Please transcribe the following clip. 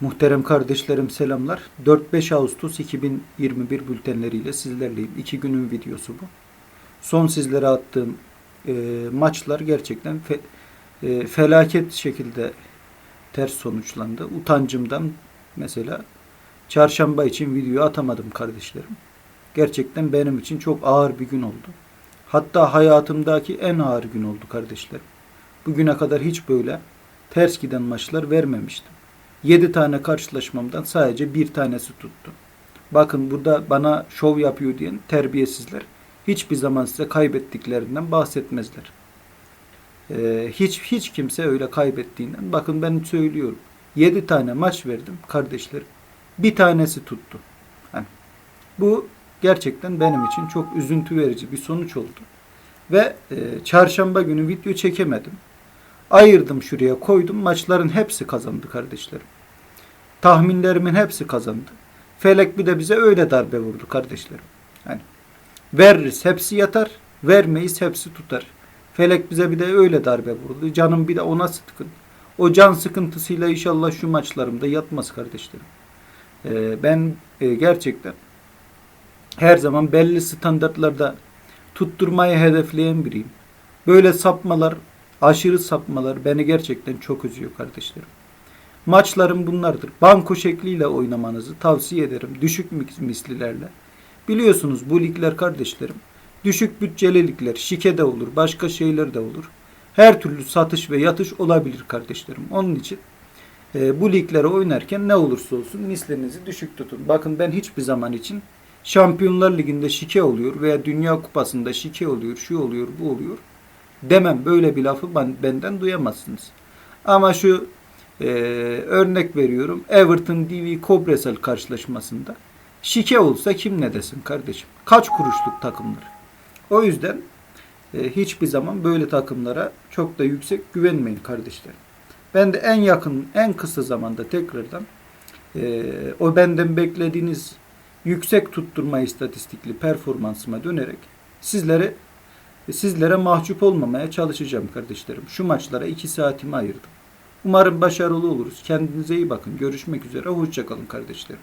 Muhterem kardeşlerim selamlar. 4-5 Ağustos 2021 bültenleriyle sizlerleyim. İki günün videosu bu. Son sizlere attığım e, maçlar gerçekten fe- e, felaket şekilde ters sonuçlandı. Utancımdan mesela çarşamba için video atamadım kardeşlerim. Gerçekten benim için çok ağır bir gün oldu. Hatta hayatımdaki en ağır gün oldu kardeşlerim. Bugüne kadar hiç böyle ters giden maçlar vermemiştim. 7 tane karşılaşmamdan sadece bir tanesi tuttu. Bakın burada bana şov yapıyor diyen terbiyesizler hiçbir zaman size kaybettiklerinden bahsetmezler. Ee, hiç hiç kimse öyle kaybettiğinden bakın ben söylüyorum. 7 tane maç verdim kardeşlerim. Bir tanesi tuttu. Hani bu gerçekten benim için çok üzüntü verici bir sonuç oldu. Ve e, çarşamba günü video çekemedim. Ayırdım şuraya koydum. Maçların hepsi kazandı kardeşlerim. Tahminlerimin hepsi kazandı. Felek bir de bize öyle darbe vurdu kardeşlerim. Yani veririz hepsi yatar, vermeyiz hepsi tutar. Felek bize bir de öyle darbe vurdu. Canım bir de ona sıkın. O can sıkıntısıyla inşallah şu maçlarımda yatmaz kardeşlerim. Ee, ben e, gerçekten her zaman belli standartlarda tutturmayı hedefleyen biriyim. Böyle sapmalar, aşırı sapmalar beni gerçekten çok üzüyor kardeşlerim. Maçlarım bunlardır. Banko şekliyle oynamanızı tavsiye ederim. Düşük mis- mislilerle. Biliyorsunuz bu ligler kardeşlerim. Düşük bütçeli ligler. Şike de olur. Başka şeyler de olur. Her türlü satış ve yatış olabilir kardeşlerim. Onun için e, bu liglere oynarken ne olursa olsun mislinizi düşük tutun. Bakın ben hiçbir zaman için Şampiyonlar Ligi'nde şike oluyor veya Dünya Kupası'nda şike oluyor, şu oluyor, bu oluyor demem. Böyle bir lafı ben, benden duyamazsınız. Ama şu e, örnek veriyorum Everton DV Cobresal karşılaşmasında şike olsa kim ne desin kardeşim? Kaç kuruşluk takımlar? O yüzden e, hiçbir zaman böyle takımlara çok da yüksek güvenmeyin kardeşlerim. Ben de en yakın, en kısa zamanda tekrardan e, o benden beklediğiniz yüksek tutturma istatistikli performansıma dönerek sizlere sizlere mahcup olmamaya çalışacağım kardeşlerim. Şu maçlara iki saatimi ayırdım. Umarım başarılı oluruz. Kendinize iyi bakın. Görüşmek üzere. Hoşçakalın kardeşlerim.